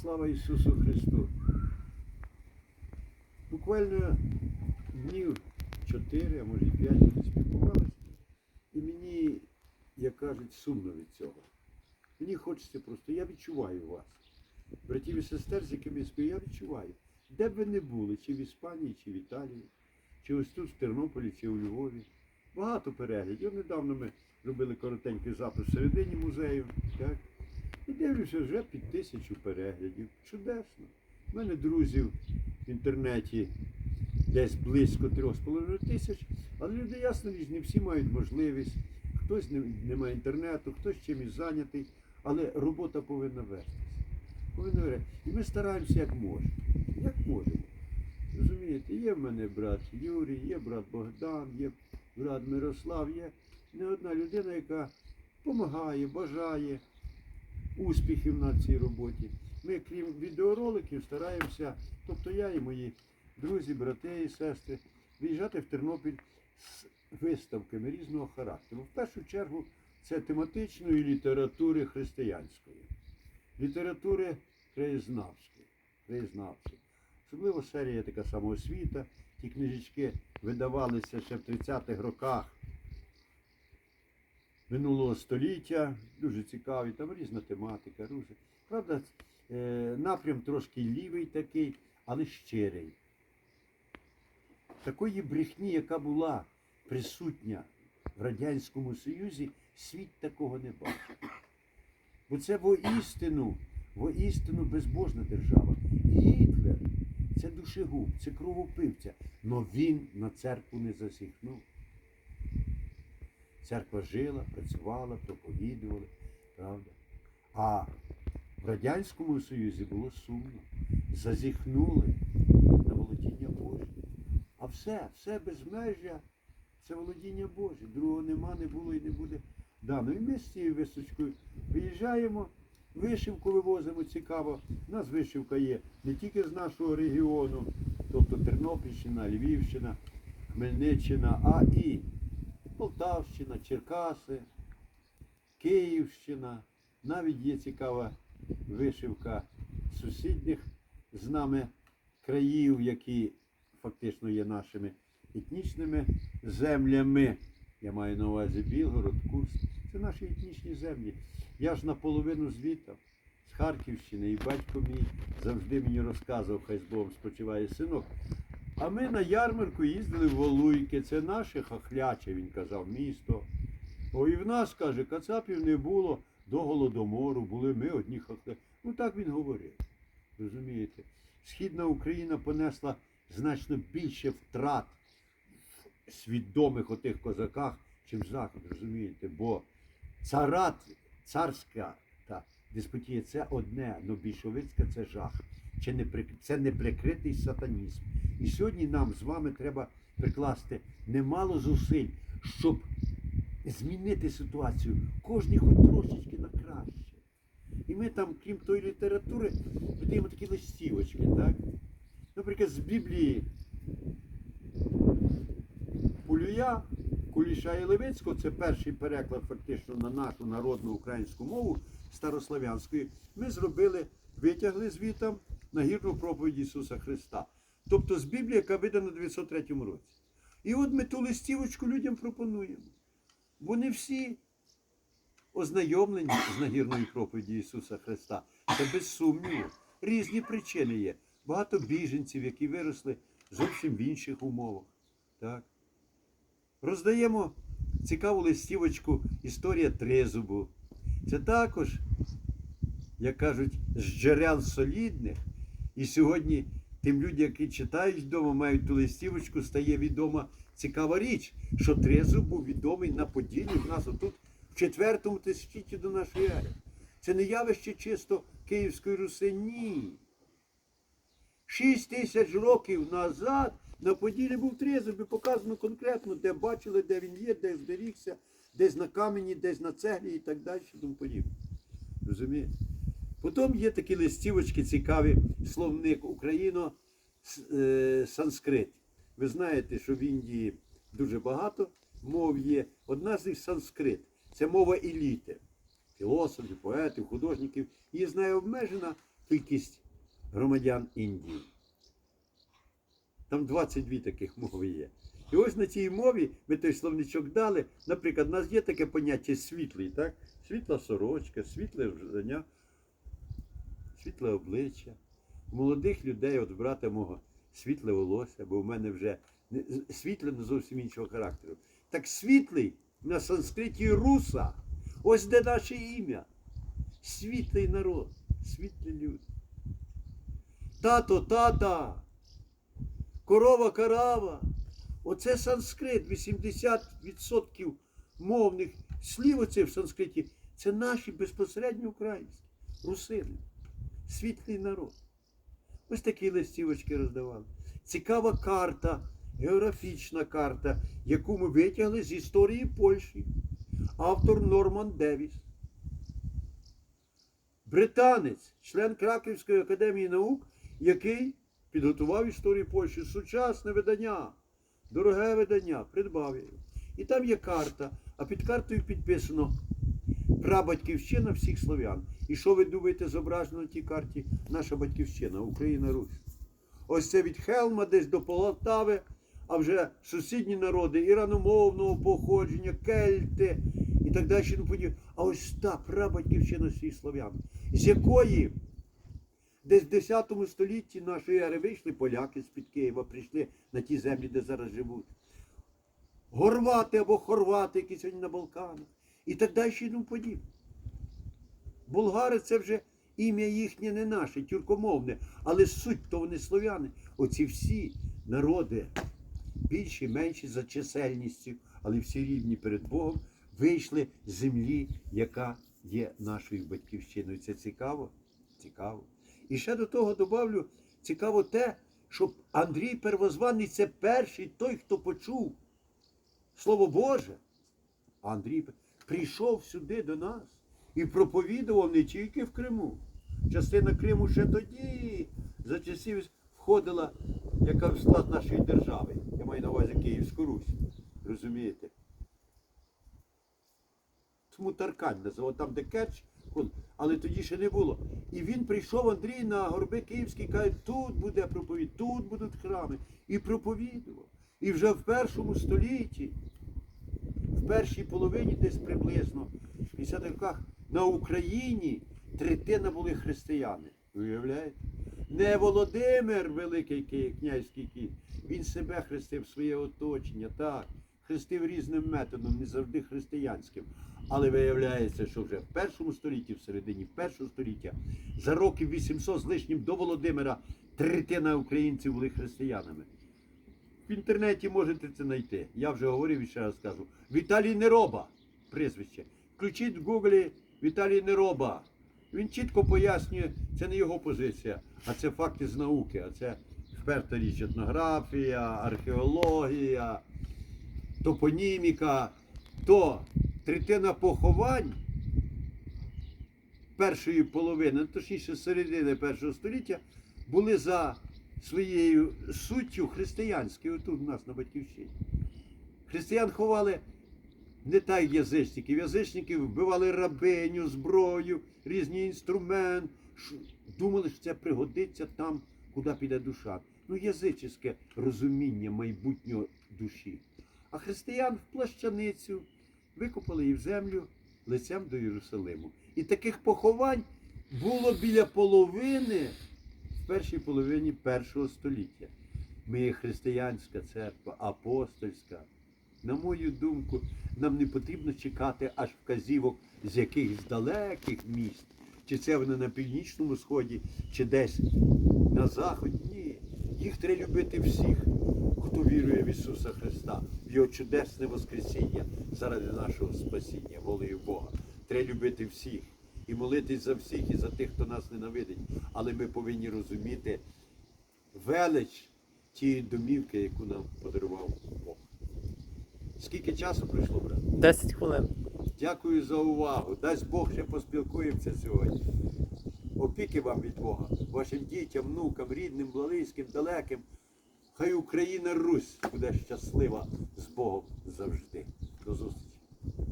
Слава Ісусу Христу! Буквально днів 4, а може і 5 ми спілкувалися, і мені, як кажуть, сумно від цього. Мені хочеться просто, я відчуваю вас. Братів і сестер, з якими я спів, я відчуваю. Де б ви не були, чи в Іспанії, чи в Італії, чи ось тут, в Тернополі, чи у Львові. Багато переглядів. Недавно ми робили коротенький запис всередині музею. Так? І дивлюся, вже під тисячу переглядів. Чудесно. У мене друзів в інтернеті десь близько 3,5 тисяч, але люди ясно річ, не всі мають можливість. Хтось не, не має інтернету, хтось чимось зайнятий, але робота повинна вестися. Повинна вестися. І ми стараємося як можемо. Як можемо. Розумієте, є в мене брат Юрій, є брат Богдан, є брат Мирослав, є не одна людина, яка допомагає, бажає успіхів на цій роботі. Ми, крім відеороликів, стараємося, тобто я і мої друзі, брати і сестри, виїжджати в Тернопіль з виставками різного характеру. В першу чергу це тематичної літератури християнської, літератури краєзнавської, краєзнавської. Особливо серія така самоосвіта. Ті книжечки видавалися ще в 30-х роках минулого століття. Дуже цікаві, там різна тематика. Дуже. Правда, е, напрям трошки лівий такий, але щирий. Такої брехні, яка була присутня в Радянському Союзі, світ такого не бачив. Бо це воістину, воістину безбожна держава. Гітлер це душегуб, це кровопивця. Но він на церкву не засіхнув. Церква жила, працювала, проповідувала, правда. А в Радянському Союзі було сумно. Зазіхнули на володіння Боже. А все, все безмежжя, це володіння Боже. Другого нема, не було і не буде дано. І ми з цією височкою виїжджаємо, вишивку вивозимо цікаво. У нас вишивка є не тільки з нашого регіону, тобто Тернопільщина, Львівщина, Хмельниччина, а і Полтавщина, Черкаси, Київщина. Навіть є цікава вишивка сусідніх з нами країв, які фактично є нашими етнічними землями. Я маю на увазі Білгород, Курськ. Це наші етнічні землі. Я ж наполовину звітав з Харківщини, і батько мій завжди мені розказував, хай з Богом спочиває синок. А ми на ярмарку їздили в Волуйки, це наше хахляче, він казав, місто. О, і в нас, каже, кацапів не було до голодомору, були ми одні хахля. Ну так він говорив. Розумієте? Східна Україна понесла значно більше втрат свідомих отих козаках, чим Захід, розумієте? Бо царат, царська деспотія це одне, але більшовицька це жах. Це, не, це неприкритий сатанізм. І сьогодні нам з вами треба прикласти немало зусиль, щоб змінити ситуацію. Кожний хоч трошечки на краще. І ми там, крім тої літератури, видаємо такі листівочки, так? Наприклад, з Біблії Полюя, Куліша і Левицького, це перший переклад фактично на нашу народну українську мову старослав'янської, ми зробили, витягли звітом нагірну проповідь Ісуса Христа. Тобто з Біблії, яка видана у 903 році. І от ми ту листівочку людям пропонуємо. Бо не всі ознайомлені з нагірною проповіді Ісуса Христа. Це без сумніву. Різні причини є. Багато біженців, які виросли зовсім в інших умовах. Так? Роздаємо цікаву листівочку Історія тризубу. Це також, як кажуть, з джерел солідних. І сьогодні тим людям, які читають вдома, мають ту листівочку, стає відома цікава річ, що тризуб був відомий на Поділлі в нас отут в четвертому тисячолітті до нашої ери. Це не явище чисто Київської Руси, ні. Шість тисяч років назад на Поділі був тризуб і показано конкретно, де бачили, де він є, де зберігся, десь на камені, десь на цеглі і так далі. Тому подібне. Розумієте? Потім є такі листівочки цікаві, словник Україно е, санскрит. Ви знаєте, що в Індії дуже багато мов є. Одна з них санскрит. Це мова еліти. Філософів, поетів, художників. Її знає обмежена кількість громадян Індії. Там 22 таких мови є. І ось на цій мові ми той словничок дали. Наприклад, у нас є таке поняття світлий, так? Світла сорочка, світле вжання, світле обличчя. Молодих людей, от брата мого, світле волосся, бо в мене вже світле не зовсім іншого характеру. Так світлий на санскриті руса. Ось де наше ім'я. Світлий народ, світлі люди. Тато, тата, корова, карава. Оце санскрит, 80% мовних слів оце в санскриті. Це наші безпосередньо українські, русини, світлий народ. Ось такі листівочки роздавали. Цікава карта, географічна карта, яку ми витягли з історії Польщі. Автор Норман Девіс. Британець, член Краківської академії наук, який підготував історію Польщі. Сучасне видання, дороге видання, придбав його. І там є карта, а під картою підписано прабатьківщина всіх слов'ян. І що ви думаєте, зображено на тій карті? Наша батьківщина, Україна Русь. Ось це від Хелма десь до Полтави, а вже сусідні народи іраномовного походження, кельти і так далі. А ось та прабатьківщина всіх слов'ян, з якої десь в 10 столітті нашої ери вийшли поляки з-під Києва, прийшли на ті землі, де зараз живуть. Горвати або хорвати, які сьогодні на Балканах, і так далі і тому подібне. Болгари це вже ім'я їхнє не наше, тюркомовне, але суть то вони слов'яни. Оці всі народи, більші, менші за чисельністю, але всі рівні перед Богом, вийшли з землі, яка є нашою батьківщиною. Це цікаво? Цікаво. І ще до того добавлю, цікаво те, що Андрій Первозваний це перший той, хто почув Слово Боже. Андрій прийшов сюди до нас і проповідував не тільки в Криму. Частина Криму ще тоді, за часів входила, яка в склад нашої держави. Я маю на увазі Київську Русь. Розумієте? Тому Таркань називав, там де Керч, ходив. але тоді ще не було. І він прийшов Андрій на горби Київські, каже, тут буде проповідь, тут будуть храми. І проповідував. І вже в першому столітті, в першій половині десь приблизно, в 50 роках, на Україні третина були християни. Уявляєте? Не Володимир, великий ки- князький кіт, він себе хрестив, своє оточення, так. Хрестив різним методом, не завжди християнським. Але виявляється, що вже в першому столітті, в середині першого століття, за років 800 з лишнім до Володимира, третина українців були християнами. В інтернеті можете це знайти. Я вже говорив і ще раз скажу. Віталій Нероба, прізвище. Включіть в гуглі Віталій Нероба. Він чітко пояснює, це не його позиція, а це факти з науки, а це вперта річ етнографія, археологія, топоніміка. То третина поховань першої половини, ну, точніше середини першого століття, були за своєю суттю християнські, отут у нас на батьківщині. Християн ховали не так язичників. Язичників вбивали рабиню, зброю, різні інструменти. Думали, що це пригодиться там, куди піде душа. Ну, язичське розуміння майбутнього душі. А християн в плащаницю викопали її в землю лицем до Єрусалиму. І таких поховань було біля половини в першій половині першого століття. Ми християнська церква, апостольська. На мою думку, нам не потрібно чекати аж вказівок з якихось далеких міст. Чи це вони на північному сході, чи десь на заході. Ні. Їх треба любити всіх, хто вірує в Ісуса Христа, в Його чудесне Воскресіння заради нашого спасіння, волею Бога. Треба любити всіх і молитись за всіх, і за тих, хто нас ненавидить. Але ми повинні розуміти велич тієї домівки, яку нам подарував Бог. Скільки часу пройшло, брат? 10 хвилин. Дякую за увагу. Дасть Бог ще поспілкуємося сьогодні. Опіки вам від Бога, вашим дітям, внукам, рідним, близьким, далеким. Хай Україна Русь буде щаслива з Богом завжди. До зустрічі.